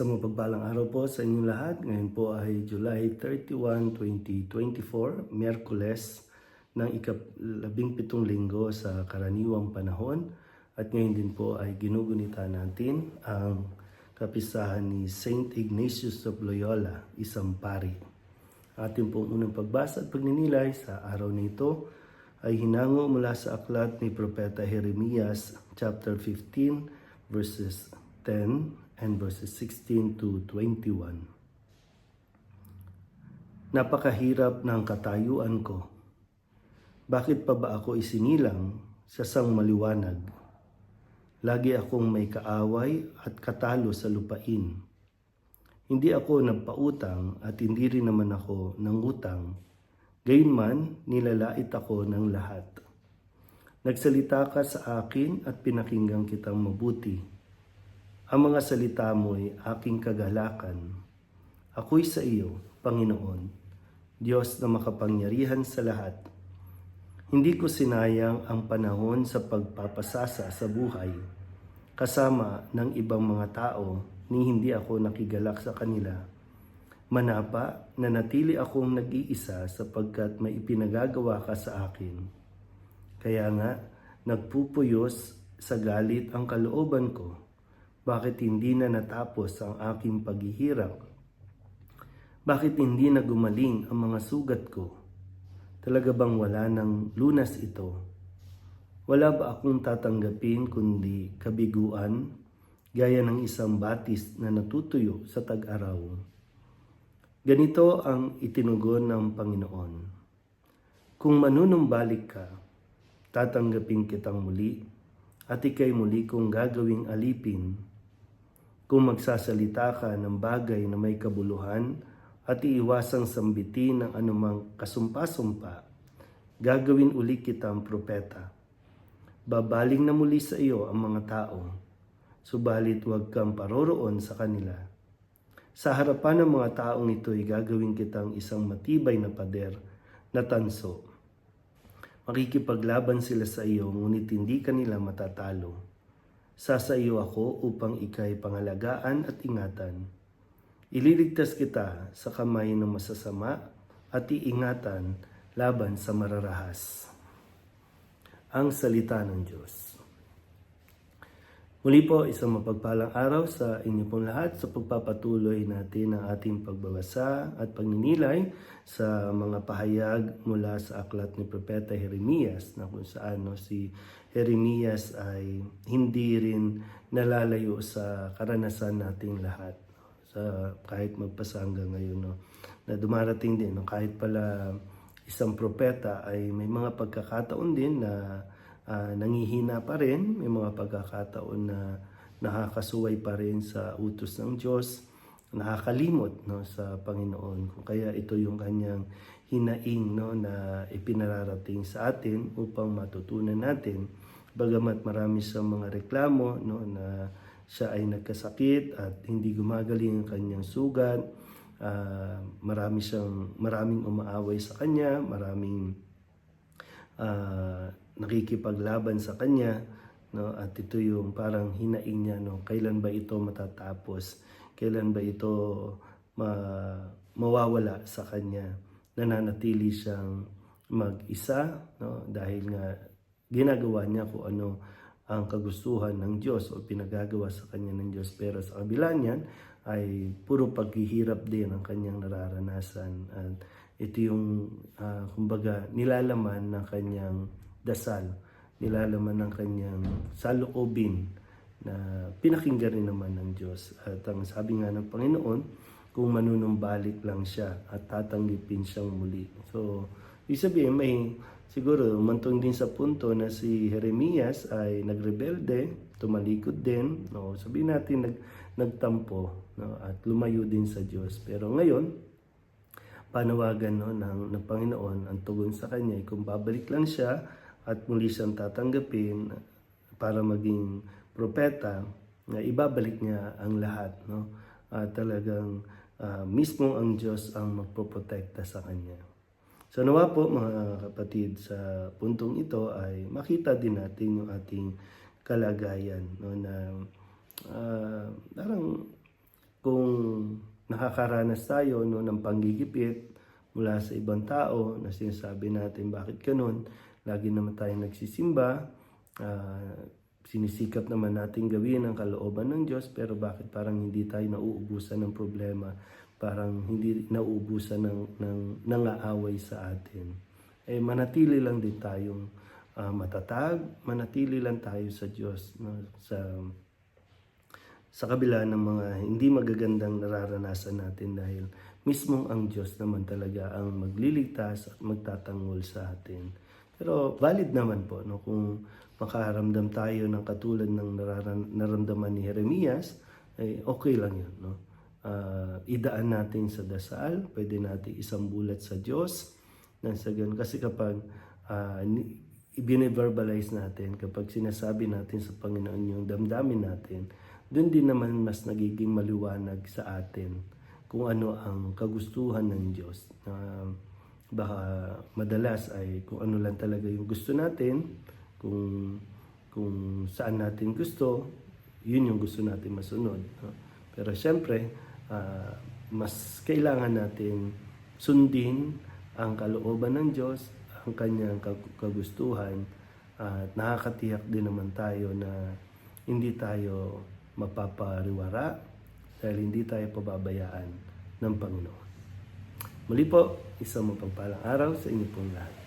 Sa mapagpalang araw po sa inyong lahat. Ngayon po ay July 31, 2024, Miyerkules ng ikalabing pitong linggo sa karaniwang panahon. At ngayon din po ay ginugunita natin ang kapisahan ni Saint Ignatius of Loyola, isang pari. Ating pong unang pagbasa at pagninilay sa araw na ito ay hinango mula sa aklat ni Propeta Jeremias chapter 15 verses 10 and verses 16 to 21. Napakahirap ng katayuan ko. Bakit pa ba ako isinilang sa sang maliwanag? Lagi akong may kaaway at katalo sa lupain. Hindi ako nagpautang at hindi rin naman ako nangutang. Gayunman, nilalait ako ng lahat. Nagsalita ka sa akin at pinakinggan kitang mabuti. Ang mga salita mo'y aking kagalakan. Ako'y sa iyo, Panginoon, Diyos na makapangyarihan sa lahat. Hindi ko sinayang ang panahon sa pagpapasasa sa buhay. Kasama ng ibang mga tao ni hindi ako nakigalak sa kanila. Manapa na natili akong nag-iisa sapagkat may ipinagagawa ka sa akin. Kaya nga, nagpupuyos sa galit ang kalooban ko. Bakit hindi na natapos ang aking paghihirap? Bakit hindi na gumaling ang mga sugat ko? Talaga bang wala ng lunas ito? Wala ba akong tatanggapin kundi kabiguan, gaya ng isang batis na natutuyo sa tag-araw? Ganito ang itinugon ng Panginoon. Kung manunumbalik ka, tatanggapin kitang muli at ikay muli kong gagawing alipin. Kung magsasalita ka ng bagay na may kabuluhan at iiwasang sambitin ng anumang kasumpa-sumpa, gagawin uli kitang propeta. Babaling na muli sa iyo ang mga tao, subalit huwag kang paroroon sa kanila. Sa harapan ng mga taong ito'y gagawin kitang isang matibay na pader na tanso. Makikipaglaban sila sa iyo ngunit hindi kanila matatalo. Sasa iyo ako upang ikay pangalagaan at ingatan. Ililigtas kita sa kamay ng masasama at iingatan laban sa mararahas. Ang salita ng Diyos. Muli po, isang mapagpalang araw sa inyo pong lahat sa pagpapatuloy natin ng ating pagbabasa at pagninilay sa mga pahayag mula sa aklat ni Propeta Jeremias na kung saan no, si Jeremias ay hindi rin nalalayo sa karanasan nating lahat sa kahit magpasa hanggang ngayon no, na dumarating din no, kahit pala isang propeta ay may mga pagkakataon din na uh, nangihina pa rin, may mga pagkakataon na nakakasuway pa rin sa utos ng Diyos, nakakalimot no, sa Panginoon. Kaya ito yung kanyang hinaing no, na ipinararating sa atin upang matutunan natin. Bagamat marami sa mga reklamo no, na siya ay nagkasakit at hindi gumagaling ang kanyang sugat, uh, marami siyang maraming umaaway sa kanya, maraming uh, nakikipaglaban sa kanya no? At ito yung parang hinaing niya no? Kailan ba ito matatapos? Kailan ba ito ma, mawawala sa kanya? Nananatili siyang mag-isa no? Dahil nga ginagawa niya kung ano ang kagustuhan ng Diyos o pinagagawa sa kanya ng Diyos. Pero sa kabila niyan ay puro paghihirap din ang kanyang nararanasan. At ito yung uh, kumbaga nilalaman ng kanyang dasal, nilalaman ng kanyang saloobin na pinakinggan rin naman ng Diyos. At ang sabi nga ng Panginoon, kung manunumbalik lang siya at tatanggipin siyang muli. So, ibig sabihin, may siguro umantong din sa punto na si Jeremias ay nagrebelde, tumalikod din, no? sabihin natin nag, nagtampo no? at lumayo din sa Diyos. Pero ngayon, panawagan no, ng, ng Panginoon, ang tugon sa kanya kung babalik lang siya at muli siyang tatanggapin para maging propeta, na ibabalik niya ang lahat. No? At talagang uh, mismo ang Diyos ang magpoprotekta sa kanya. So nawa po mga kapatid sa puntong ito ay makita din natin yung ating kalagayan no na uh, kung nakakaranas tayo no, ng panggigipit mula sa ibang tao na sinasabi natin bakit ganun, lagi naman tayong nagsisimba, ah, sinisikap naman natin gawin ang kalooban ng Diyos pero bakit parang hindi tayo nauubusan ng problema, parang hindi nauubusan ng, ng nangaaway sa atin. Eh manatili lang din tayong ah, matatag, manatili lang tayo sa Diyos, no? sa sa kabila ng mga hindi magagandang nararanasan natin dahil mismong ang Diyos naman talaga ang magliligtas at magtatanggol sa atin. Pero valid naman po no kung makaramdam tayo ng katulad ng naramdaman ni Jeremias, ay okay lang 'yun, no. Ah, idaan natin sa dasal, pwede natin isang bulat sa Diyos nang sa ganun. Kasi kapag ah, ni- i-verbalize natin, kapag sinasabi natin sa Panginoon yung damdamin natin, doon din naman mas nagiging maliwanag sa atin kung ano ang kagustuhan ng Diyos. Na baka madalas ay kung ano lang talaga yung gusto natin, kung kung saan natin gusto, yun yung gusto natin masunod. no? Pero siyempre, ah, mas kailangan natin sundin ang kalooban ng Diyos, ang kanyang kag- kagustuhan, at nakakatiyak din naman tayo na hindi tayo mapapariwara dahil hindi tayo pababayaan ng Panginoon. Muli po, isang mapagpalang araw sa inyo pong lahat.